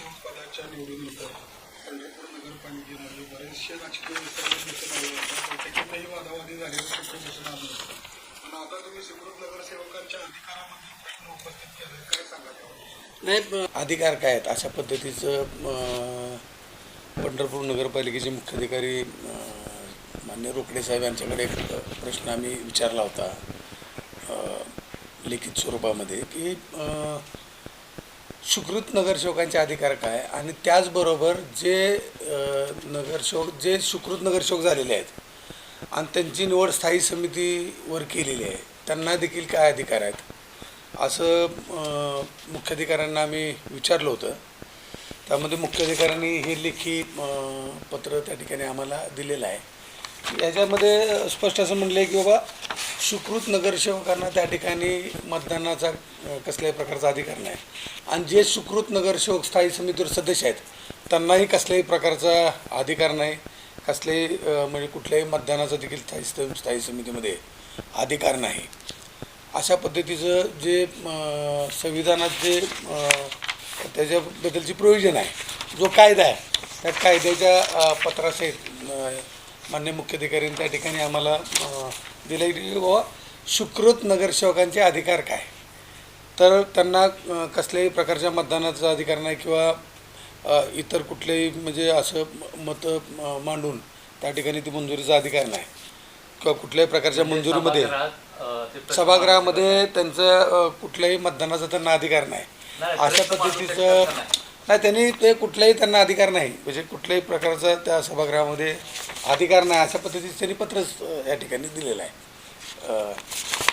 नगरसेवक पदाच्या निवडणुकीत पंढरपूर नगरपालिकेमध्ये बरेचसे राजकीय विसर्जन दिसून आले होते त्याच्यातही वादावादी झालेलं चित्र दिसून आलं होतं पण आता तुम्ही सिमृत नगरसेवकांच्या अधिकारामध्ये प्रश्न उपस्थित केले काय सांगा नाही अधिकार काय आहेत? अशा पद्धतीचं पंढरपूर नगरपालिकेचे मुख्याधिकारी अं, मान्य रोकडे साहेब यांच्याकडे एक प्रश्न आम्ही विचारला होता लिखित स्वरूपामध्ये की अं, सुकृत नगरसेवकांचे अधिकार काय? आणि त्याचबरोबर जे नगरसेवक जे सुकृत नगरसेवक झालेले आहेत आणि त्यांची निवड स्थायी समितीवर केलेली आहे त्यांना देखील काय अधिकार आहेत? असं मुख्याधिकाऱ्यांना आम्ही विचारलं होतं. त्यामध्ये मुख्याधिकाऱ्यांनी हे लेखी पत्र त्या ठिकाणी आम्हाला दिलेलं आहे. याच्यामध्ये स्पष्ट असं म्हणलं आहे की बाबा सुकृत नगरसेवकांना त्या ठिकाणी मतदानाचा कसल्याही प्रकारचा अधिकार नाही. आणि जे सुकृत नगरसेवक स्थायी समितीवर सदस्य आहेत त्यांनाही कसल्याही प्रकारचा अधिकार नाही. कसल्याही म्हणजे कुठल्याही मतदानाचा देखील स्थायी स्थायी समितीमध्ये अधिकार नाही. अशा पद्धतीचं जे संविधानात जे त्याच्याबद्दलची प्रोविजन आहे जो कायदा आहे त्या कायद्याच्या पत्रासहित मान्य मुख्याधिकाऱ्यांनी त्या ठिकाणी आम्हाला दिलं बाबा सुकृत नगरसेवकांचे अधिकार काय? तर त्यांना कसल्याही प्रकारच्या मतदानाचा अधिकार नाही किंवा इतर कुठलेही म्हणजे असं मतं मांडून त्या ठिकाणी ती मंजुरीचा अधिकार नाही. किंवा कुठल्याही प्रकारच्या मंजुरीमध्ये ते प्रश्न सभागृहामध्ये त्यांचं कुठल्याही मतदानाचा त्यांना अधिकार नाही. अशा पद्धतीचं नाही? त्यांनी ते कुठल्याही त्यांना अधिकार नाही. म्हणजे कुठल्याही प्रकारचा त्या सभागृहामध्ये अधिकार नाही अशा पद्धतीचं त्यांनी पत्रच या ठिकाणी दिलेलं आहे.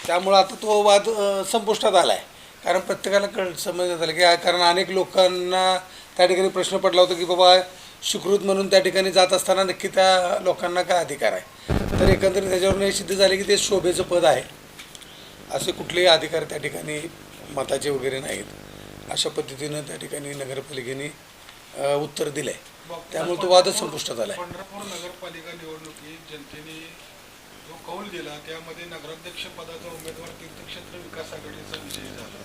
त्यामुळं आता तो वाद संपुष्टात आला आहे कारण प्रत्येकाला कळ समजण्यात आलं की कारण अनेक लोकांना त्या ठिकाणी प्रश्न पडला होता की बाबा सुकृत म्हणून त्या ठिकाणी जात असताना नक्की त्या लोकांना काय अधिकार आहे? तर एकंदरीत त्याच्यावरून हे सिद्ध झाले की ते शोभेचं पद आहे. असे कुठलेही अधिकार त्या ठिकाणी मताचे वगैरे नाहीत. अशा पद्धतीनं त्या ठिकाणी नगरपालिकेने उत्तर दिलं आहे त्यामुळे तो वादच संपुष्टात आला आहे पंढरपूर नगरपालिका निवडणुकीत जनतेने जो कौल दिला त्यामध्ये नगराध्यक्ष पदाचा उमेदवार तीर्थक्षेत्र विकास आघाडीचा विजयी झाला.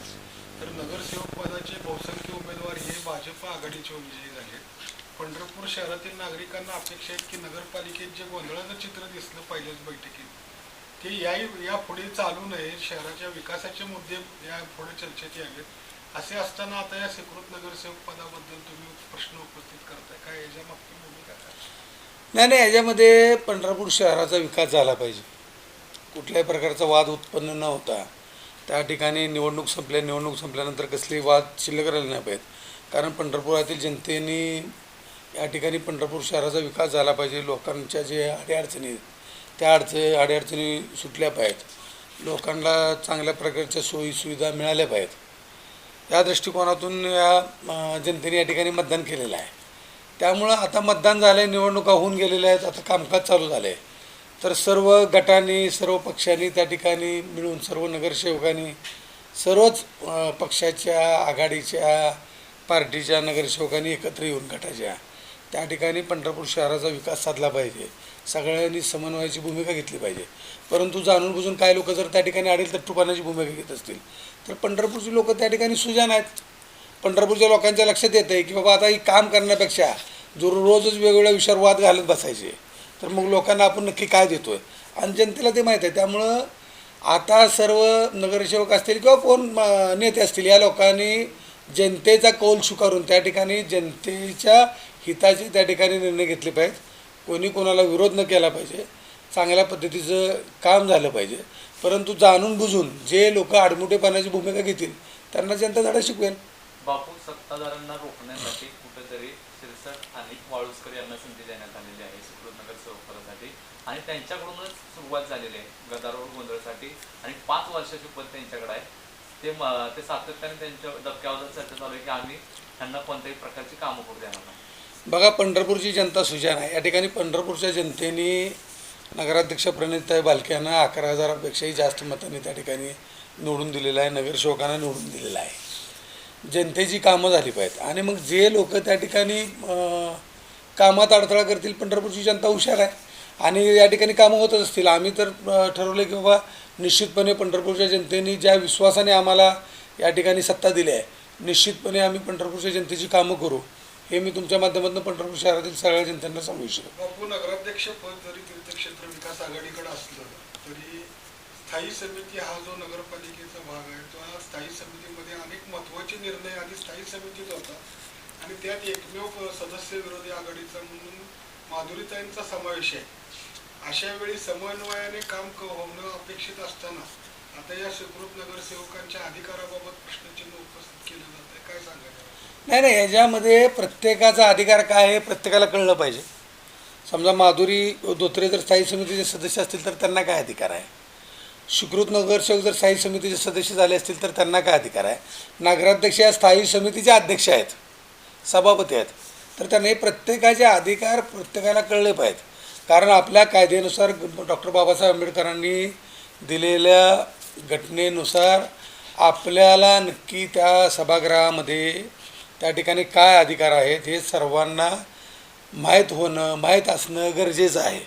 तर नगरसेवक पदाचे बहुसंख्य उमेदवार हे भाजप आघाडीचे विजयी झाले. पंढरपूर शहरातील नागरिकांना अपेक्षा आहेत की नगरपालिकेत जे गोंधळाचं चित्र दिसलं पहिल्याच बैठकीत ते या या पुढे चालू नये. शहराच्या विकासाचे मुद्दे या पुढे चर्चेत यावेत. असे असताना आता या स्वीकृत नगरसेवक पदाबद्दल तुम्ही प्रश्न उपस्थित करताय. काय याच्या मागची भूमिका नाही नाही याच्यामध्ये पंढरपूर शहराचा विकास झाला पाहिजे. कुठल्याही प्रकारचा वाद उत्पन्न न होता. त्या ठिकाणी निवडणूक संपल्या निवडणूक संपल्यानंतर कसलेही वाद शिल्लक राहिले नाही पाहिजेत कारण पंढरपुरातील जनतेने या ठिकाणी पंढरपूर शहराचा विकास झाला पाहिजे. लोकांच्या जे अडीअडचणी आहेत, त्या अडचणी अडीअडचणी सुटल्या पाहिजेत. लोकांना चांगल्या प्रकारच्या सोयीसुविधा मिळाल्या पाहिजेत. या दृष्टिकोनातून या जनतेने या ठिकाणी मतदान केलेलं आहे. त्यामुळं आता मतदान झालं आहे निवडणुका होऊन गेलेल्या आहेत आता कामकाज चालू झालं आहे तर सर्व गटांनी सर्व पक्षांनी त्या ठिकाणी मिळून सर्व नगरसेवकांनी सर्वच पक्षाच्या आघाडीच्या पार्टीच्या नगरसेवकांनी एकत्र येऊन गटाच्या त्या ठिकाणी पंढरपूर शहराचा विकास साधला पाहिजे. सगळ्यांनी समन्वयाची भूमिका घेतली पाहिजे. परंतु जाणून बुजून काय लोक जर त्या ठिकाणी आडील तर टुपानाची भूमिका घेत असतील. तर पंढरपूरची लोकं त्या ठिकाणी सुजान आहेत. पंढरपूरच्या लोकांच्या लक्षात येतं आहे की बाबा आता ही काम करण्यापेक्षा जो रोजच वेगवेगळ्या विषयावर वाद घालत बसायचे तर मग लोकांना आपण नक्की काय देतो आहे आणि जनतेला ते माहीत आहे. त्यामुळं आता सर्व नगरसेवक असतील किंवा कोण नेते असतील या लोकांनी जनतेचा कौल स्वीकारून त्या ठिकाणी जनतेच्या हिताचे त्या ठिकाणी निर्णय घेतले पाहिजेत. कोणी कोणाला विरोध न केला पाहिजे. चांगल्या पद्धतीचं काम झालं पाहिजे. परंतु जाणून बुजून जे लोक आडमुठेपणाची भूमिका घेतील त्यांना जनता धडा शिकवेल. बापू सत्ताधाऱ्यांना रोखण्यासाठी कुठेतरी सिरसट आणि वाळुसकर यांना संधी देण्यात आलेली आहे सुकृत नगर पदासाठी आणि त्यांच्याकडूनच सुरुवात झालेली आहे गदारोळ गोंधळासाठी. आणि पाच वर्षाची पद त्यांच्याकडे आहे. ते म- ते सातत्याने त्यांच्या डबक्यावर चर्चा चालू आहे की आम्ही त्यांना कोणत्याही प्रकारची कामं करू देणार नाही. बघा पंढरपूरची जनता सुजान आहे. या ठिकाणी पंढरपूरच्या जनतेने नगराध्यक्ष प्रणितताई बालक्यांना अकरा हजारापेक्षाही जास्त मतांनी त्या ठिकाणी निवडून दिलेलं आहे. नगरसेवकांना निवडून दिलेलं आहे. जनतेची कामं झाली पाहिजेत. आणि मग जे लोक त्या ठिकाणी कामात अडथळा करतील पंढरपूरची जनता हुशार आहे. आणि या ठिकाणी कामं होतच असतील. आम्ही तर ठरवलं की बाबा निश्चितपणे पंढरपूरच्या जनतेने ज्या विश्वासाने आम्हाला या ठिकाणी सत्ता दिली आहे निश्चितपणे आम्ही पंढरपूरच्या जनतेची कामं करू. हे मी तुमच्या माध्यमातून पंढरपूर शहरातील सगळ्या जनतेला सांगू इच्छितो. बापू नगराध्यक्ष पद जरी तीर्थक्षेत्र विकास आघाडीकडे असलं तरी स्थायी समिती हा जो नगरपालिकेचा भाग आहे तो स्थायी समितीमध्ये अनेक महत्त्वाचे निर्णय आधी स्थायी समितीत होता. आणि त्यात एकमेव सदस्य विरोधी आघाडीचा म्हणून माधुरीताईंचा समावेश आहे. अशा वेळी समन्वयाने काम होणं अपेक्षित असताना आता या नगरसेवकांच्या अधिकाराबाबत प्रश्नचिन्ह उपस्थित केलं जात आहे काय सांगायचं नाही नाही याच्यामध्ये प्रत्येकाचा अधिकार काय आहे प्रत्येकाला कळलं पाहिजे. समजा माधुरी धोत्रे जर स्थायी समितीचे सदस्य असतील तर त्यांना काय अधिकार आहे? सुकृत नगरसेवक जर स्थायी समितीचे सदस्य झाले असतील तर त्यांना काय अधिकार आहे? नगराध्यक्ष या स्थायी समितीचे अध्यक्ष आहेत सभापती आहेत. तर त्यांना हे प्रत्येकाचे अधिकार प्रत्येकाला कळले पाहिजेत. कारण आपल्या कायद्यानुसार डॉक्टर बाबासाहेब आंबेडकरांनी दिलेल्या घटनेनुसार आपल्याला नक्की त्या सभागृहामध्ये त्या ठिकाणी काय अधिकार आहेत हे सर्वांना माहीत होणं माहीत असणं गरजेचं आहे.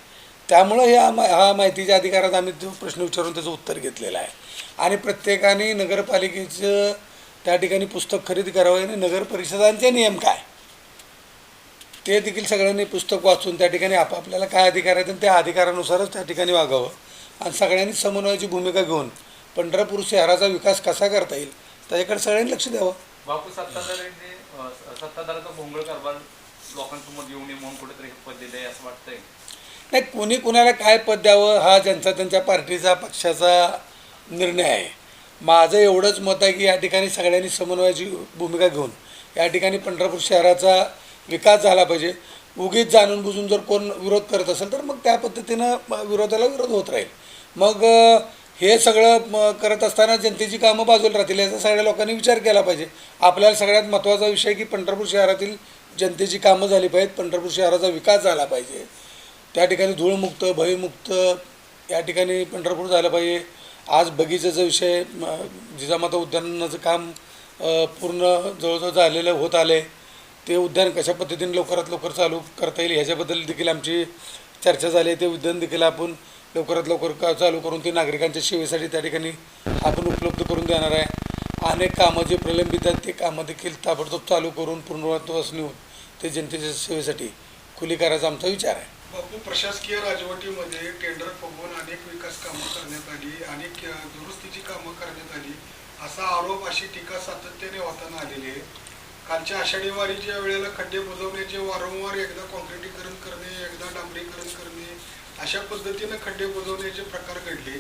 त्यामुळं ह्या मा हा माहितीच्या अधिकारात आम्ही तो प्रश्न विचारून त्याचं उत्तर घेतलेलं आहे. आणि प्रत्येकाने नगरपालिकेचं त्या ठिकाणी पुस्तक खरेदी करावं आणि नगर परिषदांचे नियम काय? ते देखील सगळ्यांनी पुस्तक वाचून त्या ठिकाणी आपापल्याला काय अधिकार आहेत आणि त्या अधिकारानुसारच त्या ठिकाणी वागावं. आणि सगळ्यांनी समन्वयाची भूमिका घेऊन पंढरपूर शहराचा विकास कसा करता येईल? त्याच्याकडे सगळ्यांनी लक्ष द्यावं. बापू सत्ताधाऱ्यांनी अं, स- सत्ताधाऱ्याचा भोंगळ कारभार लोकांसमोर येऊ नये म्हणून कुठेतरी हे पद दिलंय असं वाटतंय. नाही कोणी कोणाला काय पद द्यावं हा ज्यांचा त्यांच्या पार्टीचा पक्षाचा निर्णय आहे. माझं एवढंच मत आहे की या ठिकाणी सगळ्यांनी समन्वयाची भूमिका घेऊन या ठिकाणी पंढरपूर शहराचा विकास झाला पाहिजे. उगीच जाणून बुजून जर कोण विरोध करत असेल तर मग त्या पद्धतीनं विरोधाला विरोध होत राहील. मग हे सगळं म, करत असताना जनतेची कामं बाजूला राहतील याचा सगळ्या लोकांनी विचार केला पाहिजे. आपल्याला सगळ्यात महत्त्वाचा विषय की पंढरपूर शहरातील जनतेची कामं झाली पाहिजेत पंढरपूर शहराचा विकास झाला पाहिजे. त्या ठिकाणी धूळमुक्त भयमुक्त या ठिकाणी पंढरपूर झालं पाहिजे. आज बगीचाचा विषय जिजामाता उद्यानाचं काम पूर्ण जवळजवळ झालेलं होत आले ते उद्यान कशा पद्धतीने लवकरात लवकर चालू करता येईल ह्याच्याबद्दल देखील आमची चर्चा झाली आहे. ते उद्यान देखील आपण लवकरात लवकर का चालू करून ते नागरिकांच्या सेवेसाठी त्या ठिकाणी आपण उपलब्ध करून देणार आहे. अनेक कामं जे प्रलंबित आहेत ते कामं देखील ताबडतोब चालू करून पूर्णत्वास नेऊन ते जनतेच्या सेवेसाठी खुली करायचा आमचा विचार आहे. बापू प्रशासकीय राजवटीमध्ये टेंडर फुगवून अनेक विकास कामं करण्यात आली अनेक दुरुस्तीची कामं करण्यात आली असा आरोप अशी टीका सातत्याने होताना आलेली आहे. कालच्या आषाढी वारीच्या वेळेला खड्डे बुजवण्याचे वारंवार एकदा कॉन्क्रिटीकरण करणे एकदा डांबरीकरण करणे अशा पद्धतीनं खड्डे बुजवण्याचे प्रकार घडले.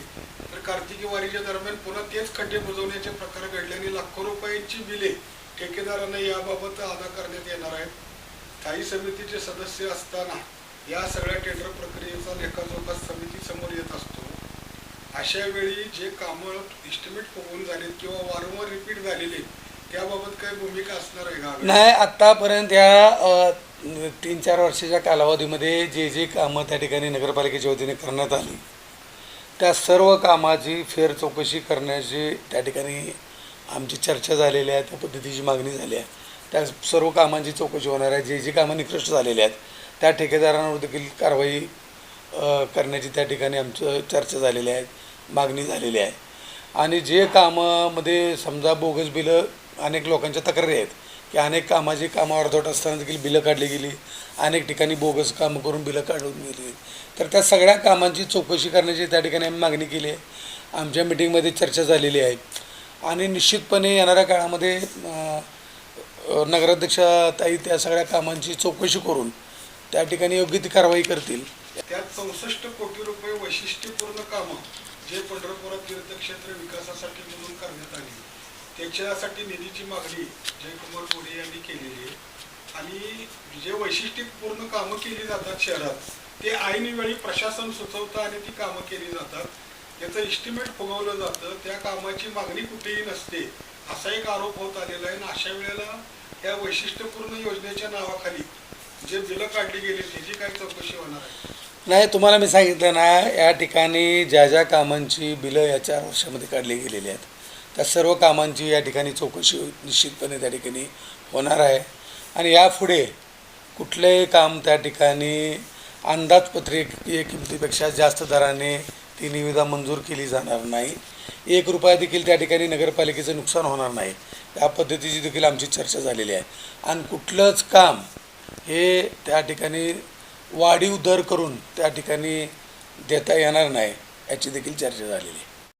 तर कार्तिकी वारीच्या दरम्यान पुन्हा तेच खड्डे बुजवण्याचे प्रकार घडले आणि लाखो रुपयांची बिले ठेकेदारांना याबाबत अदा करण्यात येणार आहेत. स्थायी समितीचे सदस्य असताना या सगळ्या टेंडर प्रक्रियेचा लेखाजोखा समिती समोर येत असतो. अशा वेळी जे कामं इस्टिमेट फुगवून झालेत किंवा वारंवार रिपीट झालेले त्याबाबत काही भूमिका असणार आहे का? नाही आतापर्यंत या तीन चार वर्षाच्या कालावधीमध्ये जे जे कामं त्या ठिकाणी नगरपालिकेच्या वतीने करण्यात आली त्या सर्व कामाची फेर चौकशी करण्याची त्या ठिकाणी आमची चर्चा झालेली आहे त्या पद्धतीची मागणी झाली आहे. त्या सर्व कामांची चौकशी होणार आहे जे जे कामं निकृष्ट झालेली आहेत त्या ठेकेदारांवर देखील कारवाई करण्याची त्या ठिकाणी आमचं चर्चा झालेली आहे मागणी झालेली आहे. आणि जे कामामध्ये समजा बोगस बिलं अनेक लोकांच्या तक्रारी आहेत की अनेक कामाची कामं अर्धवट असताना देखील बिलं काढली गेली. अनेक ठिकाणी बोगस कामं करून बिलं काढून गेली तर त्या सगळ्या कामांची चौकशी करण्याची त्या ठिकाणी आम्ही मागणी केली आहे. आमच्या मिटिंगमध्ये चर्चा झालेली आहे. आणि निश्चितपणे येणाऱ्या काळामध्ये नगराध्यक्षताई त्या सगळ्या कामांची चौकशी करून त्या ठिकाणी योग्य ती कारवाई करतील. त्यात चौसष्ट कोटी रुपये वैशिष्ट्यपूर्ण कामं जे पंढरपुरात तीर्थक्षेत्र विकासासाठी त्याच्यासाठी निधीची मागणी जयकुमार गोरे यांनी केलेली आहे. आणि जे वैशिष्ट्यपूर्ण कामं केली जातात शहरात ते ऐनवेळी प्रशासन सुचवतं आणि ती कामं केली जातात. त्याचं इस्टिमेट फुगवलं जातं. त्या कामाची मागणी कुठेही नसते असा एक आरोप होत आलेला आहे. आणि अशा वेळेला या वैशिष्ट्यपूर्ण योजनेच्या नावाखाली जे बिलं काढली गेली त्याची काय चौकशी होणार आहे? नाही तुम्हाला मी सांगितलं ना या ठिकाणी ज्या ज्या कामांची बिलं या चार वर्षामध्ये काढली गेलेली आहेत. त्या सर्व कामांची या ठिकाणी चौकशी निश्चितपणे त्या ठिकाणी होणार आहे. आणि यापुढे कुठलंही काम त्या ठिकाणी अंदाजपत्रिके किमतीपेक्षा जास्त दराने ती निविदा मंजूर केली जाणार नाही. एक रुपया देखील त्या ठिकाणी नगरपालिकेचं नुकसान होणार नाही. त्या पद्धतीची देखील आमची चर्चा झालेली आहे. आणि कुठलंच काम हे त्या ठिकाणी वाढीव दर करून त्या ठिकाणी देता येणार नाही याची देखील चर्चा झालेली आहे.